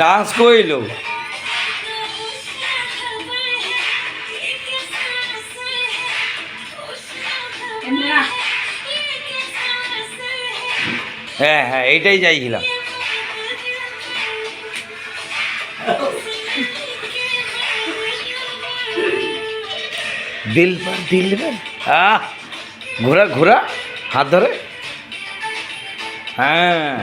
Dance কইল। হ্যাঁ হ্যাঁ এইটাই চাইছিলাম। দিল পর দিল আহ ঘোরা ঘোরা হাত ধরে। হ্যাঁ।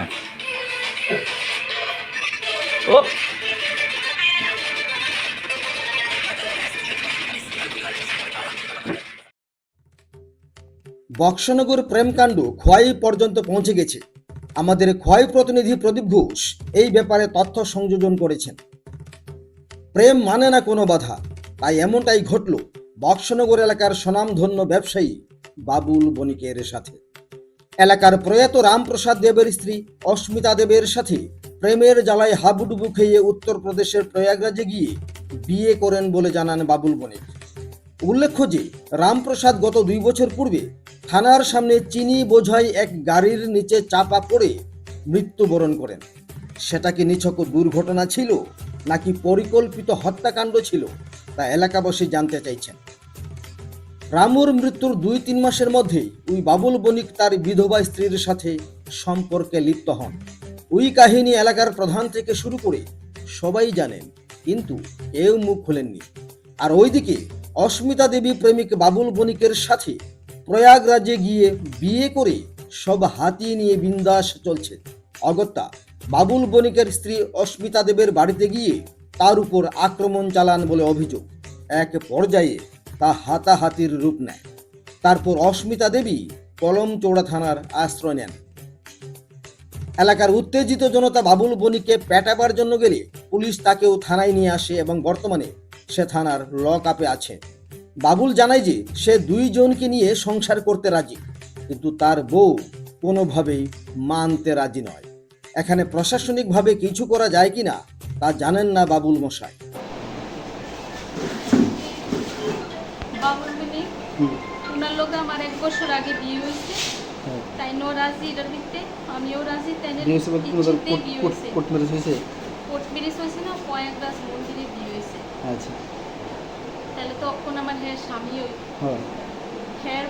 বক্সনগর প্রেমকাণ্ড খোয়াই পর্যন্ত পৌঁছে গেছে। আমাদের খোয়াই প্রতিনিধি প্রদীপ ঘোষ এই ব্যাপারে তথ্য সংযোজন করেছেন। প্রেম মানে না কোনো বাধা, তাই এমনটাই ঘটল বক্সনগর এলাকার স্বনামধন্য ব্যবসায়ী বাবুল বণিকের সাথে। এলাকার প্রয়াত রামপ্রসাদ দেবের স্ত্রী অস্মিতা দেবের সাথে প্রেমের জ্বালায় হাবুডুবু খেয়ে উত্তরপ্রদেশের প্রয়াগরাজে গিয়ে বিয়ে করেন বলে জানান বাবুল বণিক উল্লেখ্য যে, রামপ্রসাদ গত দুই বছর পূর্বে থানার সামনে চিনি বোঝাই এক গাড়ির নিচে চাপা পড়ে মৃত্যুবরণ করেন। সেটা কি নিছক দুর্ঘটনা ছিল, নাকি পরিকল্পিত হত্যাকাণ্ড ছিল, তা এলাকাবাসী জানতে চাইছেন। রামুর মৃত্যুর দুই তিন মাসের মধ্যেই ওই বাবুল বণিক তার বিধবা স্ত্রীর সাথে সম্পর্কে লিপ্ত হন। ওই কাহিনী এলাকার প্রধান থেকে শুরু করে সবাই জানেন, কিন্তু কেউ মুখ খোলেননি। আর ওইদিকে অস্মিতা দেবী প্রেমিক বাবুল বণিকের সাথে প্রয়াগরাজে গিয়ে বিয়ে করে সব হাতিয়ে নিয়ে বিন্দাস চলছে। অগত্যা বাবুল বণিকের স্ত্রী অস্মিতা দেবের বাড়িতে গিয়ে তার উপর আক্রমণ চালান বলে অভিযোগ। এক পর্যায়ে তা হাতাহাতির রূপ নেয়। তারপর অস্মিতা দেবী কলমচৌড়া থানার আশ্রয় নেন। এলাকার উত্তেজিত জনতা বাবুল বণিকে পেটাবার জন্য গেলে পুলিশ তাকেও থানায় নিয়ে আসে এবং বর্তমানে সে থানার লক আপে আছে। বাবুল জানায় যে সে দুইজনকে নিয়ে সংসার করতে রাজি কিন্তু তার বউ কোনোভাবেই মানতে রাজি নয়। এখানে প্রশাসনিকভাবে কিছু করা যায় কিনা তা জানেন না বাবুল মশাই। বাবুল আমার এক বছর আগে বিয়ে হয়েছে। তাই নো রাজি এটার ভিত্তে আমিও রাজি তাই কোর্ট বিয়ে কোর্ট হয়েছে। কোর্ট ম্যারেজ হয়েছে? কোর্ট ম্যারেজ হয়েছে না প্রয়াগরাজ মন্দিরে বিয়ে হয়েছে। আচ্ছা। তাহলে তখন আমার হ্যাঁ স্বামী ওই হ্যাঁ।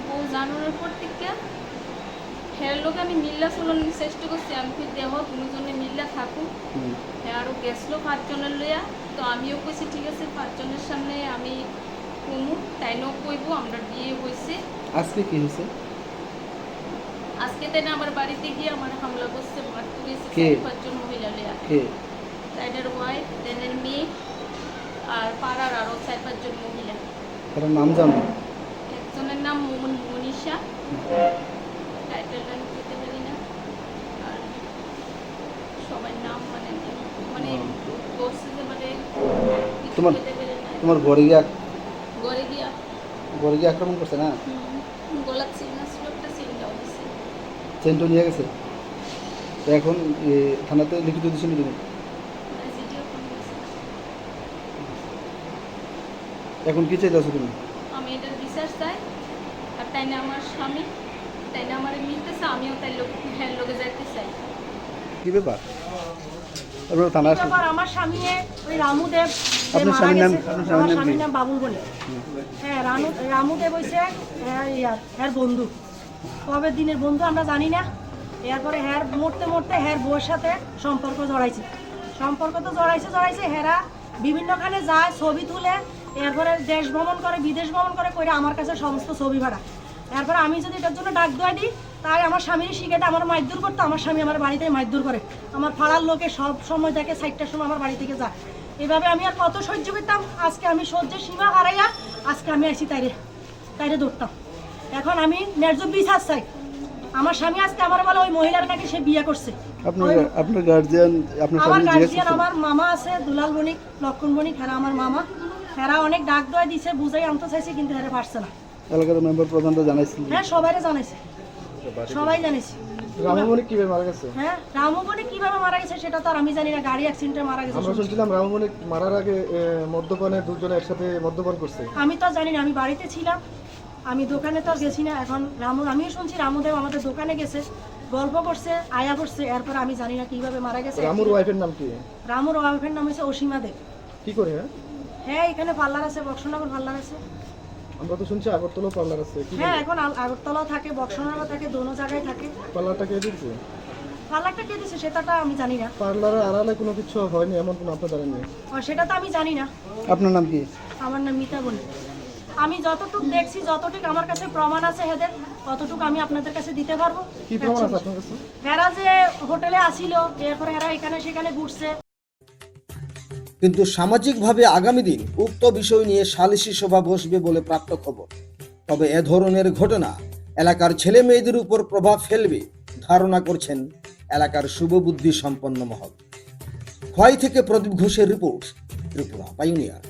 বউ জানানোর পর থেকে হ্যার লোক আমি মিল্লা চলানোর চেষ্টা করছি আমি কি দেহ দুজনে মিল্লা থাকুক। হ্যাঁ আরও গেছিল পাঁচজনের লইয়া তো আমিও কইছি ঠিক আছে পাঁচজনের সামনে আমি কমু তাই ন কইব আমরা বিয়ে হয়েছে আজকে কি হয়েছে? আজকে তাই না আমার বাড়িতে গিয়ে আমার হামলা করছে মারতে গেছে চার পাঁচজন মহিলা লইয়া কে? ওয়াইফ তাইদের মেয়ে আর পাড়ার আরও চার পাঁচজন মহিলা। তার নাম জানো? একজনের নাম মোমন মনীষা। টাইটেলটা পেতে পারি না। আর সবার নাম মানে মানে যে মানে তোমার- তোমার ঘরে গিয়ে গড়ে দিয়া ঘরে গিয়ে আক্রমণ করছে না? একটা চিহ্নটাও দিছে চেনটো নিয়ে গেছে। তো এখন থানাতে লিখিত দিয়েছিল তুমি এখন কি চাইতেছো তুমি? আমি এটার বিশ্বাস চাই আর তাই না আমার স্বামী তাই না আমার মিলতেছে আমিও তাই লোক হ্যাঁ লোকে যাইতে চাই। কি ব্যাপার? আপনার থানা আসলে আমার স্বামী ওই রামুদেব আপনার মারা স্বামীর নাম- আপনার স্বামীর নাম বাবুল বলে। হ্যাঁ রামুদেব হইছে হ্যাঁ ইয়ার হ্যার বন্ধু। কবে দিনের বন্ধু আমরা জানি না। এরপরে হ্যার মরতে মরতে হ্যার বউয়ের সাথে সম্পর্ক জড়াইছে। সম্পর্ক তো জড়াইছে জড়াইছে, হেরা বিভিন্নখানে যায়, ছবি তুলে, এরপরে দেশ ভ্রমণ করে, বিদেশ ভ্রমণ করে করে আমার কাছে সমস্ত ছবি ভাড়া। এরপরে আমি যদি এটার জন্য ডাক দেওয়া দিই, তাই আমার স্বামীর শিখেটা আমার মাইদুর করতো আমার স্বামী আমার বাড়িতে মাইদুর করে। আমার পাড়ার লোকে সব সময় দেখে সাইডটার সময় আমার বাড়ি থেকে যায়। এভাবে আমি আর কত সহ্য করতাম, আজকে আমি সহ্যের সীমা হারাইয়া, আজকে আমি আসি তাইরে তাইরে ধরতাম। এখন আমি ন্যায্য বিচার চাই। আমার স্বামী আজকে আমার বলে ওই মহিলার নাকি সে বিয়ে করছে। আপনার আপনার গার্জিয়ান আপনার আমার স্বামী গার্জিয়ান আমার মামা আছে দুলাল বণিক লক্ষণ বণিক হেরা আমার মামা। হেরা অনেক ডাক দিছে বুঝাই আনতে চাইছে কিন্তু হেরা পারছে না। এলাকার মেম্বার প্রধানরা হ্যাঁ সবাইরে জানাইছে। সবাই জানিস রামমণি কীভাবে মারা গেছে? হ্যাঁ রামু বণিক কীভাবে মারা গেছে সেটা তো আর আমি জানি না গাড়ি অ্যাক্সিডেন্টে মারা গেছে আমরা শুনছি। শুনছিলাম রামমণি মারার আগে মদ্যপানে দুজনে একসাথে মদ্যপান করছে। আমি তো আর জানি না আমি বাড়িতে ছিলাম। আমি দোকানে তো আর গেছি না এখন রামু আমিও শুনছি রামুদেব আমাদের দোকানে গেছে গল্প করছে আয়া করছে এরপর আমি জানি না কীভাবে মারা গেছে। রামুর ওয়াইফের নাম কি? রামুর ওয়াইফের নাম হচ্ছে অসীমা দেব। কি করে হ্যাঁ? হ্যাঁ এখানে পার্লার আছে বক্সনগর পার্লার আছে। আমরা তো শুনছি আগরতলা পার্লার আছে হ্যাঁ এখন আগরতলাও থাকে বক্সনগরও থাকে দোনো জায়গায় থাকে। পার্লারটা কে দিচ্ছে পার্লারটা কে দিছে সেটাটা আমি জানি না। পার্লারের আড়ালে কোনো কিছু হয়নি এমন কোনো আপনার জানেননি আর সেটা তো আমি জানি না। আপনার নাম কি? আমার নাম মিতা বলি। আমি যতটুকু দেখছি যতটুকু আমার কাছে প্রমাণ আছে হেদের ততটুকু আমি আপনাদের কাছে দিতে পারব। কি প্রমাণ আছে আপনার কাছে? এরা যে হোটেলে আসিল এরপরে এরা এখানে সেখানে ঘুরছে। কিন্তু সামাজিকভাবে আগামী দিন উক্ত বিষয় নিয়ে সালিশি সভা বসবে বলে প্রাপ্ত খবর। তবে এ ধরনের ঘটনা এলাকার ছেলে মেয়েদের উপর প্রভাব ফেলবে ধারণা করছেন এলাকার শুভবুদ্ধি সম্পন্ন মহল। খোয়াই থেকে প্রদীপ ঘোষের রিপোর্ট ত্রিপুরা পাইনিয়ার